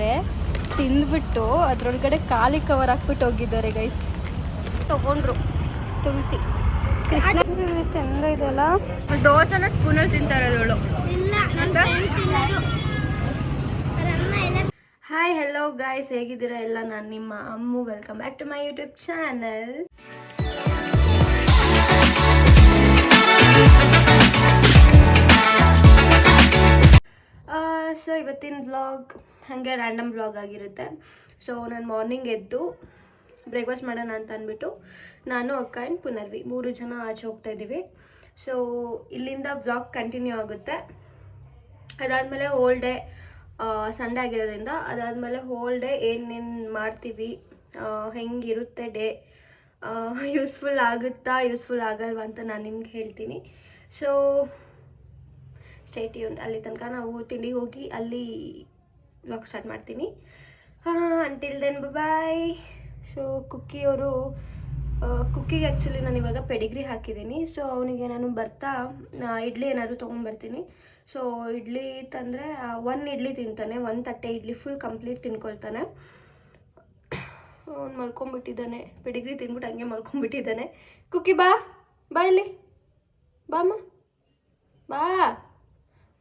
ಅಂದರೆ ತಿಂದ್ಬಿಟ್ಟು ಅದ್ರೊಳಗಡೆ ಕಾಲಿ ಕವರ್ ಹಾಕ್ಬಿಟ್ಟು ಹೋಗಿದ್ದಾರೆ ಗೈಸ್ ತಗೊಂಡ್ರು. ತುಳಸಿ. ಕೃಷ್ಣ ಚಂದ ಇದೆಲ್ಲ ದೋಸೆನ ಸ್ಪೂನಲ್ಲಿ ತಿಂತಾರೆ ಎಲ್ಲ ಹಾಯ್ ಹೆಲೋ ಗಾಯ್ಸ್ ಹೇಗಿದ್ದೀರಾ ಎಲ್ಲ? ನಾನು ನಿಮ್ಮ Ammu. Welcome back to my YouTube channel so ಇವತ್ತಿನ ವ್ಲಾಗ್ ಹಾಗೆ ರ್ಯಾಂಡಮ್ ಬ್ಲಾಗ್ ಆಗಿರುತ್ತೆ. ಸೊ ನಾನು ಮಾರ್ನಿಂಗ್ ಎದ್ದು ಬ್ರೇಕ್ಫಾಸ್ಟ್ ಮಾಡೋಣ ಅಂತ ಅಂದ್ಬಿಟ್ಟು ನಾನು, ಅಕ್ಕ ಆ್ಯಂಡ್ ಪುನರ್ವಿ ಮೂರು ಜನ ಆಚೆ ಹೋಗ್ತಾ ಇದ್ದೀವಿ. ಸೊ ಇಲ್ಲಿಂದ ಬ್ಲಾಗ್ ಕಂಟಿನ್ಯೂ ಆಗುತ್ತೆ. ಅದಾದಮೇಲೆ ಹೋಲ್ ಡೇ ಸಂಡೇ ಆಗಿರೋದ್ರಿಂದ ಅದಾದಮೇಲೆ ಹೋಲ್ ಡೇ ಏನೇನು ಮಾಡ್ತೀವಿ ಹೆಂಗಿರುತ್ತೆ ಡೇ ಯೂಸ್ಫುಲ್ ಆಗುತ್ತಾ ಯೂಸ್ಫುಲ್ ಆಗಲ್ವಾ ಅಂತ ನಾನು ನಿಮ್ಗೆ ಹೇಳ್ತೀನಿ. ಸೊ ಸ್ಟೇಟ್ ಅಲ್ಲಿ ತನಕ ನಾವು ತಿಂಡಿಗೆ ಹೋಗಿ ಅಲ್ಲಿ ವ್ಲಾಗ್ ಸ್ಟಾರ್ಟ್ ಮಾಡ್ತೀನಿ. ಅಂಟಿಲ್ ದೆನ್ ಬಾಯ್ ಸೊ ಕುಕ್ಕಿಯವರು ಕುಕ್ಕಿಗೆ ಆ್ಯಕ್ಚುಲಿ ನಾನು ಇವಾಗ ಪೆಡಿಗ್ರಿ ಹಾಕಿದ್ದೀನಿ. ಸೊ ಅವನಿಗೆ ನಾನು ಬರ್ತಾ ಇಡ್ಲಿ ಏನಾದರೂ ತೊಗೊಂಡ್ಬರ್ತೀನಿ. ಸೊ ಇಡ್ಲಿ ತಂದರೆ ಒನ್ ಇಡ್ಲಿ ತಿಂತಾನೆ. ಒಂದು ತಟ್ಟೆ ಇಡ್ಲಿ ಫುಲ್ ಕಂಪ್ಲೀಟ್ ತಿನ್ಕೊಳ್ತಾನೆ. ಅವ್ನು ಮಲ್ಕೊಂಬಿಟ್ಟಿದ್ದಾನೆ ಪೆಡಿಗ್ರಿ ತಿಂದ್ಬಿಟ್ಟು ಹಂಗೆ ಮಲ್ಕೊಂಬಿಟ್ಟಿದ್ದಾನೆ ಕುಕ್ಕಿ ಬಾ. ಬಾ ಇಲ್ಲಿ. ಬಾಮ್ಮ. ಬಾ.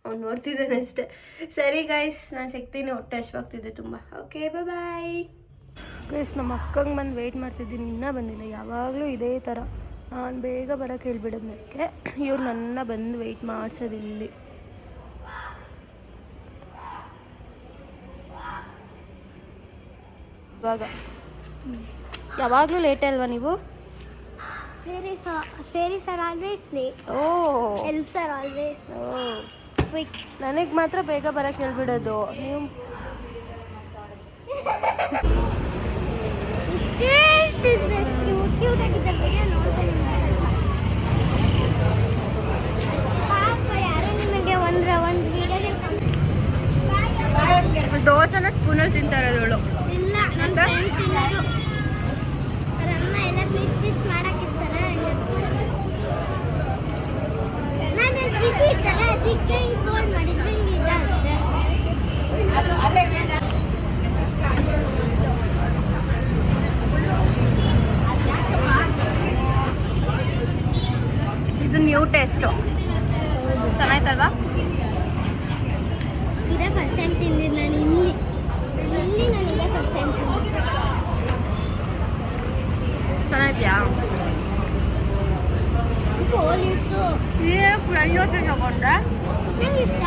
ಅವ್ನು ನೋಡ್ತಿದ್ದಾನೆ ಅಷ್ಟೇ. ಸರಿ ಗೈಸ್ ನಾನು ಸಿಗ್ತೀನಿ ಹೊಟ್ಟೆ ಹಶ್ವಾಗ್ತಿದೆ ತುಂಬ. ಓಕೆ ಬಾಯ್ ಗೈಸ್ ನಮ್ಮ ಅಕ್ಕಂಗೆ ಬಂದು ವೆಯ್ಟ್ ಮಾಡ್ತಿದ್ದೀನಿ ಇನ್ನೂ ಬಂದಿಲ್ಲ ಯಾವಾಗಲೂ ಇದೇ ಥರ ನಾನು ಬೇಗ ಬರೋಕ್ಕೆ ಹೇಳ್ಬಿಡೋದಕ್ಕೆ ಇವ್ರು ನನ್ನ ಬಂದು ವೆಯ್ಟ್ ಮಾಡಿಸೋದು ಇಲ್ಲಿ. ಇವಾಗ. ಯಾವಾಗಲೂ ಲೇಟೇ ಅಲ್ವಾ ನೀವು? Fairy are fairy are always late. Oh elves are always. Oh quick ನನಗೆ ಮಾತ್ರ ಬೇಗ ಬರಕ್ಕೆ ಹೇಳ್ಬಿಡೋದು. ನೀವು ದೋಸೆನ ಸ್ಪೂನಲ್ಲಿ ಆಗಿದ್ದಾರೆ 이거 어디 있어? 얘 브랜드 저건데? 여기 있어.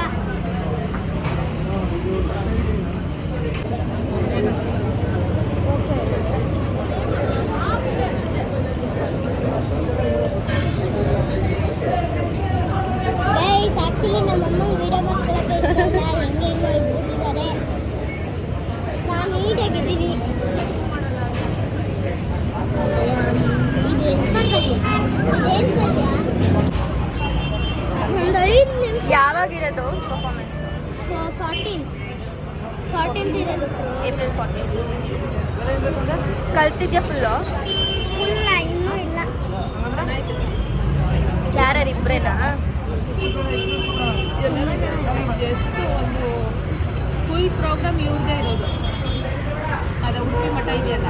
내일 같이 있는 못 먹으려. ಯಾವಾಗಿರೋದು ಪರ್ಫಾರ್ಮೆನ್ಸ್ ಫಾರ್ಟೀನ್ ಫಾರ್ಟೀನ್ತ್ ಇರೋದು ಏಪ್ರಿಲ್ ಫಾರ್ಟೀನ್ ಕಲ್ತಿದ್ಯಾ ಫುಲ್ಲು ಫುಲ್ ಇನ್ನೂ ಇಲ್ಲ. ಯಾರ್ಯಾರು ಇಬ್ಬರೇನಾ ಎಷ್ಟು ಒಂದು ಫುಲ್ ಪ್ರೋಗ್ರಾಮ್ ಇವ್ರದೇ ಇರೋದು. ಅದು ಉಡುಪಿ ಮಠ ಇದೆಯಲ್ಲ?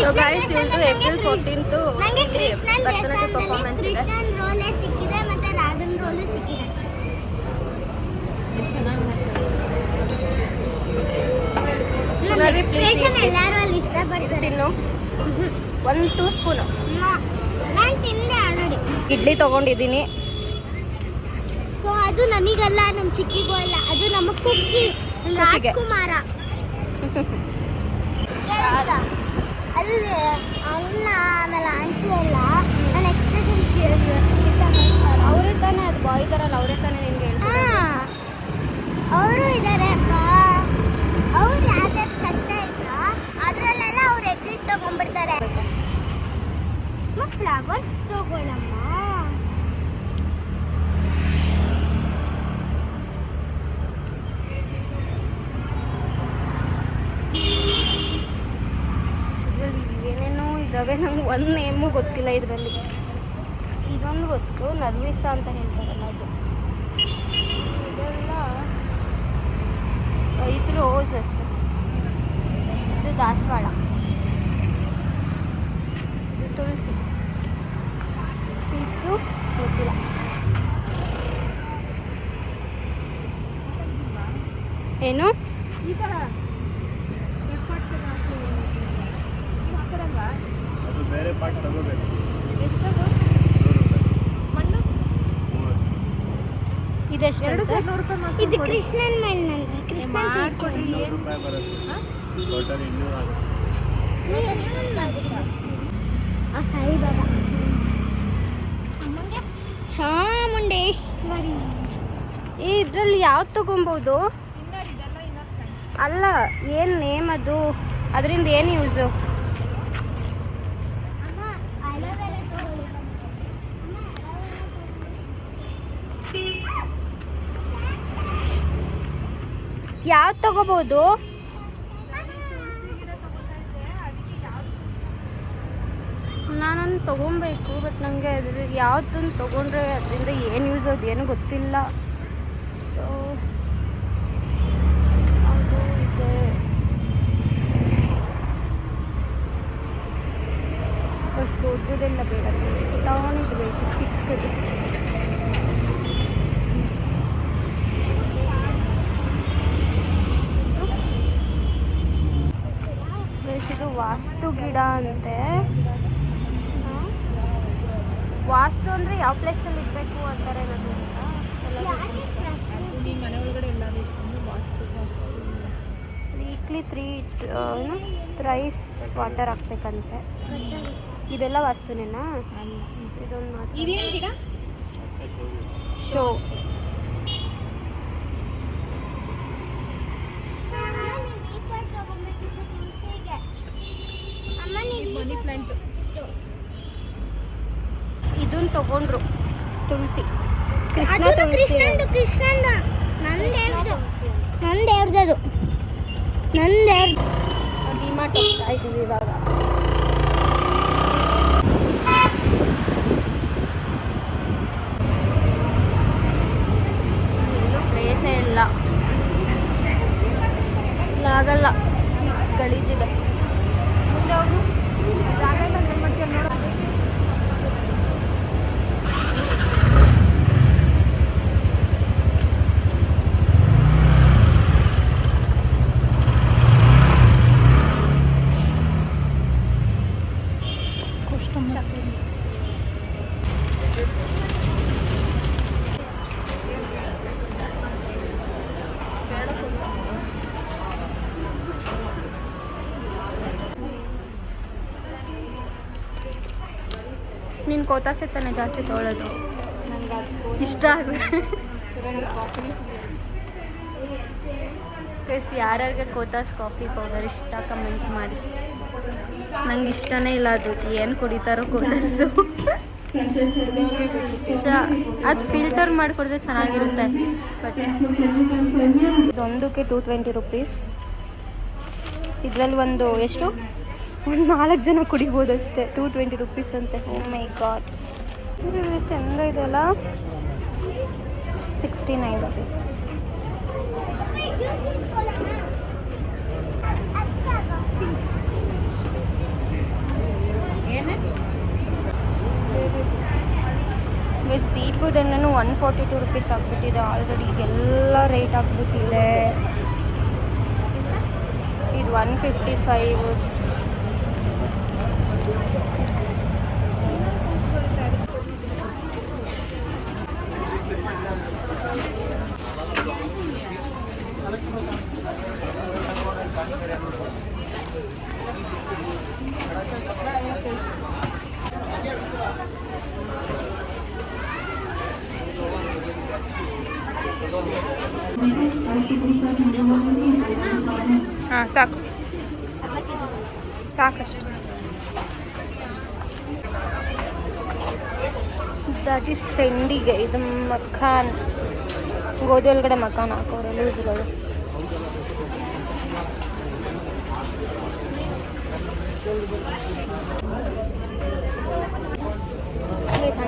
ಸೊ ಗೈಸ್ ಇವತ್ತು ಏಪ್ರಿಲ್ ಫೋರ್ಟೀನ್ತು ಭರತನಾಟ್ಯ ಪರ್ಫಾರ್ಮೆನ್ಸ್ ಇದೆ. ಎಕ್ಸ್ಪ್ರೆಷನ್ ಎಲ್ಲರೂ ಅಲ್ಲಿ ಇಷ್ಟಪಡ್ತಾರೆ. ತಿನ್ನು. ಒಂದು ಟೂ ಸ್ಪೂನು ನಾನು ತಿಂದೆ ಆಲ್ರೆಡಿ ಇಡ್ಲಿ ತಗೊಂಡಿದ್ದೀನಿ. ಸೊ ಅದು ನನಗಲ್ಲ ನಮ್ಮ ಚಿಕ್ಕಿಗೂ ಅಲ್ಲ ಅದು ನಮ್ಮ ಕುಕ್ಕಿ. ರಾಜ್ಕುಮಾರ? ಅಲ್ಲಿ ಅಣ್ಣ ಆಮೇಲೆ ಆಂಟಿ ಎಲ್ಲ ನನ್ನ ಎಕ್ಸ್ಪ್ರೆಷನ್ ಇಷ್ಟಪಡ್ತಾರೆ. ಅವರೇ ತಾನೇ ಅದು ಬಾಯ್ ಥರಲ್ಲ ಅವರೇ ತಾನೇ ನಿನ್ಗೆ ಅವರು ಇದ್ದಾರೆ ಅಕ್ಕ ಅವ್ರು ಯಾವ್ದಾದ್ರು ಕಷ್ಟ ಇದ್ರು ಅದರಲ್ಲೆಲ್ಲ ಅವ್ರು ಎಕ್ಸಿಟ್ ತಗೊಂಡ್ಬಿಡ್ತಾರೆ ಫ್ಲವರ್ಸ್ ತಗೊಳಮ್ಮ ಏನೇನೋ ಇದ್ದಾವೆ ನಂಗೆ ಒಂದು ನೇಮು ಗೊತ್ತಿಲ್ಲ ಇದರಲ್ಲಿ. ಇದೊಂದು ಗೊತ್ತು, ನರ್ವಿಸ ಅಂತ ಹೇಳ್ತಾರಲ್ಲ ಅದು ಇದೆಲ್ಲ ರೋಸಸ್ ಇದು ದಾಸವಾಳ. ಇದು ತುಳಸಿ. ಇದು ಗೊತ್ತಿಲ್ಲ. ಏನು? ಈ ಥರ ಹೆಬ್ಬಟ್ಟು ಹಾಕಿ ಹಾಕೋದಲ್ವಾ ಅದು ಬೇರೆ ಪಾಟ್ ತಗೋಬೇಕು ಇದೆಷ್ಟು ಇದು ಕೃಷ್ಣನ್ ಮಣ್ಣಂತ ರೂಪಾಯಿ ಬರುತ್ತೆ? ಟೋಟಲ್ ಇನ್ನೂರು ಆ ಸಾಯಿಬಾಬಾ ಚಾಮುಂಡೇಶ್ವರಿ ಇದ್ರಲ್ಲಿ ಯಾವ್ದು ತಗೊಬೋದು ಅಲ್ಲ ಏನು ನೇಮ್ ಅದು? ಅದರಿಂದ ಏನು ಯೂಸು ಯಾವ್ದು ತಗೋಬೋದು? ನಾನೊಂದು ತೊಗೊಬೇಕು ಬಟ್ ನನಗೆ ಅದ್ರ ಯಾವ್ದೊಂದು ತೊಗೊಂಡ್ರೆ ಅದರಿಂದ ಏನು ಯೂಸ್ ಅದು ಏನು ಗೊತ್ತಿಲ್ಲ. ಸೊ ಅದು ಇದೆ. ಫಸ್ಟ್ ದೊಡ್ಡದೆಲ್ಲ ಬೇಡ. ತಗೊಂಡಿದ್ದು ಚಿಕ್ಕದು Guys, ಇದು ವಾಸ್ತು ಗಿಡ ಅಂತೆ? ವಾಸ್ತು ಅಂದರೆ ಯಾವ ಪ್ಲೇಸಲ್ಲಿ ಇರಬೇಕು ಅಂತಾರೆ ನಾನು ವೀಕ್ಲಿ ತ್ರೀ ಏನು? ಥ್ರೈಸ್ ವಾಟರ್ ಹಾಕ್ಬೇಕಂತೆ. ಇದೆಲ್ಲ ವಾಸ್ತುನೇನಾ? ಇದೊಂದು ಶೋ ಅಮ್ಮ ನೀವು ಮನಿ ಪ್ಲಾಂಟ್ ಇದನ್ನ ತಗೊಂಡ್ರು ತುಳಸಿ ಕೃಷ್ಣ ಅದು ತುಳಸಿ ಕೃಷ್ಣಂದು ಕೃಷ್ಣಂದು ನಂದೇವ್ರದು ನಂದೇವ್ರದು ನಂದೇವ್ರದು ಡಿಮಾರ್ಟ್ ಹೋಗ್ತಾ ಇದೀವಿ ಇವಾಗ ಎಲ್ಲೂ ಪ್ಲೇಸೇ ಇಲ್ಲ ಇಲ್ಲ, ಆಗಲ್ಲ ಗಲೀಜಿದೆ ಮುಂದೆ ಹೋಗು ಜಾಗ ಇಲ್ಲ ಏನು ಮಾಡ್ತೀಯ ನೋಡು ನೀನು ಕೋತಾಸೆ ತಾನೆ ಜಾಸ್ತಿ ತೊಗೊಳ್ಳೋದು ಇಷ್ಟ ಗೈಸ್ ಯಾರ್ಯಾರಿಗೆ ಕೋತಾಸ್ ಕಾಫಿ ಪೌಡರ್ ಇಷ್ಟ ಕಮೆಂಟ್ ಮಾಡಿ. ನಂಗೆ ಇಷ್ಟನೇ ಇಲ್ಲ ಅದು. ಏನು ಕುಡಿತಾರೋ ಕೋತಾಸ್ದು ಇಷ್ಟ. ಅದು ಫಿಲ್ಟರ್ ಮಾಡಿಕೊಡಿದ್ರೆ ಚೆನ್ನಾಗಿರುತ್ತೆ. ಬಟ್ ಇದೊಂದಕ್ಕೆ ಟೂ ಟ್ವೆಂಟಿ ರುಪೀಸ್ ಇದರಲ್ಲಿ ಒಂದು ಎಷ್ಟು? ಒಂದು ನಾಲ್ಕು ಜನ ಕುಡಿಬೋದು ಅಷ್ಟೇ. ಟೂ ಟ್ವೆಂಟಿ ರುಪೀಸ್ ಅಂತೆ. ಓ ಮೈ ಗಾಡ್ ಚೆಂದ ಇದೆಲ್ಲ ಸಿಕ್ಸ್ಟಿ ನೈನ್ ರುಪೀಸ್ ಏನು ಗೈಸ್ ದೀಪದಣ್ಣನು ಒನ್ ಫಾರ್ಟಿ ಟು ರುಪೀಸ್ ಆಗ್ಬಿಟ್ಟಿದೆ ಆಲ್ರೆಡಿ ಎಲ್ಲ ರೇಟ್ ಆಗ್ಬಿಟ್ಟಿದೆ. ಇದು ಒನ್ ಫಿಫ್ಟಿ ಫೈವ್ ಹಾಂ ಸಾಕು. ಸಾಕಷ್ಟು. ದಟ್ ಈಸ್ ಸೆಂಡಿಗೆ ಇದು ಮಖಾನ್. ಗೋಧಿ ಒಳಗಡೆ ಮಖಾನ್ ಹಾಕೋರು ಲೂಸ್ಗಳು.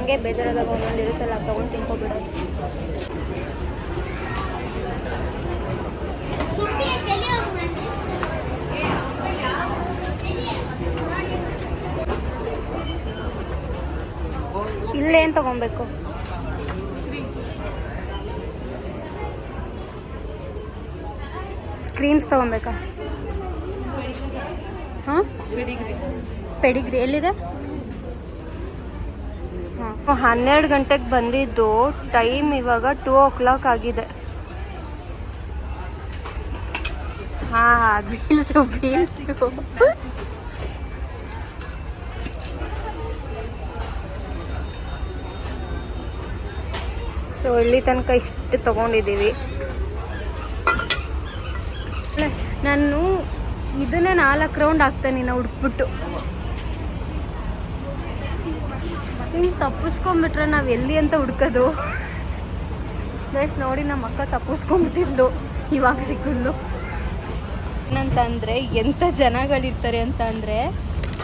ಹಂಗೆ ಬೇಜಾರಾದಾಗ ಒಂದೊಂದು ಇರುತ್ತಲ್ಲ ತೊಗೊಂಡು ತಿನ್ಕೊಬಿಡೋದು ಇಲ್ಲೇನು ತಗೊಬೇಕು? ಕ್ರೀಮ್ಸ್ ತಗೊಬೇಕಾ? ಹಾಂ? ಪೆಡಿಗ್ರಿ ಎಲ್ಲಿದೆ? ಹನ್ನೆರಡು ಗಂಟೆಗೆ ಬಂದಿದ್ದು ಟೈಮ್ ಇವಾಗ ಟೂ ಓ ಕ್ಲಾಕ್ ಆಗಿದೆ. ಹಾಂ ಬೀಳ್ಸು ಬೀಳ್ಸು. ಸೊ ಇಲ್ಲಿ ತನಕ ಇಷ್ಟು ತೊಗೊಂಡಿದ್ದೀವಿ. ನಾನು ಇದನ್ನೇ ನಾಲ್ಕು ರೌಂಡ್ ಹಾಕ್ತೇನೆ ನಾವು ಹುಡುಕ್ಬಿಟ್ಟು ಹಿಂಗೆ ತಪ್ಪಿಸ್ಕೊಂಬಿಟ್ರೆ ನಾವು ಎಲ್ಲಿ ಅಂತ ಹುಡ್ಕೋದು. ಗೈಸ್ ನೋಡಿ ನಮ್ಮ ಅಕ್ಕ ತಪ್ಪಿಸ್ಕೊಂಡ್ಬಿಟ್ಟಿದ್ಲು ಇವಾಗ ಸಿಕ್ಕಿದ್ಲು. ಏನಂತಂದರೆ ಎಂಥ ಜನಗಳಿರ್ತಾರೆ ಅಂತ ಅಂದರೆ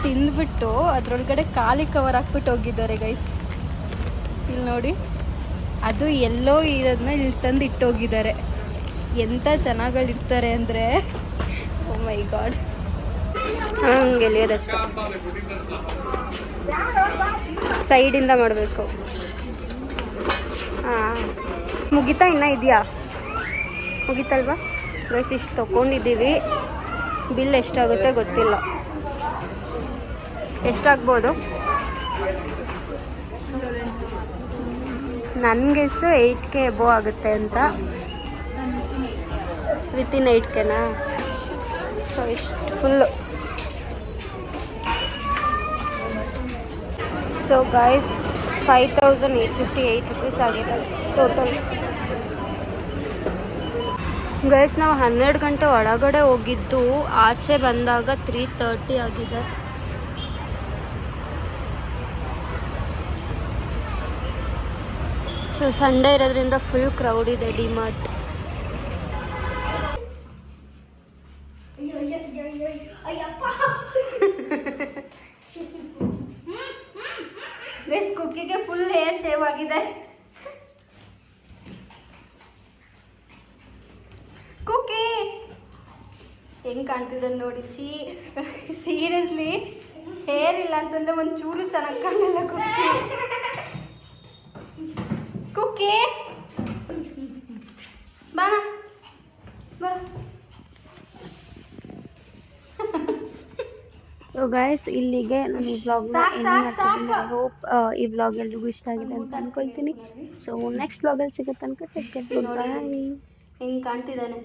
ತಿಂದ್ಬಿಟ್ಟು ಅದರೊಳಗಡೆ ಖಾಲಿ ಕವರ್ ಹಾಕ್ಬಿಟ್ಟು ಹೋಗಿದ್ದಾರೆ ಗೈಸ್ ಇಲ್ಲಿ ನೋಡಿ. ಅದು ಎಲ್ಲೋ ಇರೋದನ್ನ ಇಲ್ಲಿ ತಂದು ಇಟ್ಟೋಗಿದ್ದಾರೆ. ಎಂಥ ಜನಗಳಿರ್ತಾರೆ ಅಂದರೆ ಓ ಮೈ ಗಾಡ್ ಹಂಗೆ ಎಲ್ಲಿಯೋದಷ್ಟು ಸೈಡಿಂದ ಮಾಡಬೇಕು. ಹಾಂ ಮುಗಿತಾ ಇನ್ನೂ ಇದೆಯಾ? ಮುಗಿತಲ್ವಾ? ಗೈಸ್ ಇಷ್ಟು ತೊಗೊಂಡಿದ್ದೀವಿ ಬಿಲ್ ಎಷ್ಟಾಗುತ್ತೆ ಗೊತ್ತಿಲ್ಲ. ಎಷ್ಟಾಗ್ಬೋದು? ನನಗೆ ಸೊ ಏಯ್ಟ್ ಕೆ ಎಬೋ ಆಗುತ್ತೆ ಅಂತ. ವಿತಿನ್ ಏಯ್ಟ್ ಕೆನಾ ಸೊ ಇಷ್ಟು full so guys five thousand eight fifty eight rupees ಆಗಿದೆ ಟೋಟಲ್ ಗೈಸ್ ನಾವು ಹನ್ನೆರಡು ಗಂಟೆ ಒಳಗಡೆ ಹೋಗಿದ್ದು, ಆಚೆ ಬಂದಾಗ ತ್ರೀ ತರ್ಟಿ ಆಗಿದೆ. ಸೊ ಸಂಡೇ ಇರೋದ್ರಿಂದ ಫುಲ್ ಕ್ರೌಡ್ ಇದೆ ಡಿಮಾರ್ಟ್ ಗೈಸ್ ಕುಕ್ಕಿಗೆ ಫುಲ್ ಹೇರ್ ಶೇವ್ ಆಗಿದೆ ಕುಕ್ಕಿ ಕಾಣ್ತಿದೆ ನೋಡಿ ಸೀ ಸೀರಿಯಸ್ಲಿ ಹೇರ್ ಇಲ್ಲ ಅಂತಂದ್ರೆ ಒಂದು ಚೂರು ಚೆನ್ನಾಗಿ ಕಾಣಲ್ಲ ಕುಕ್ಕಿ. ಕುಕ್ಕಿ! ಬಾ ಬರ ಸೊ ಗೈಸ್ ಇಲ್ಲಿಗೆ ನಾನು ಈ ವ್ಲಾಗ್. ಹೋಪ್ ಈ ವ್ಲಾಗ್ ಎಲ್ರಿಗೂ ಇಷ್ಟ ಆಗಿದೆ ಅಂತ ಅನ್ಕೊಳ್ತೀನಿ. ಸೊ ನೆಕ್ಸ್ಟ್ ವ್ಲಾಗಲ್ಲಿ ಸಿಗುತ್ತೆ ತನಕ ಟೇಕ್ ಕೇರ್ ಬಾಯ್ ಹೆಂಗ್ ಕಾಣ್ತಿದ್ದಾನೆ.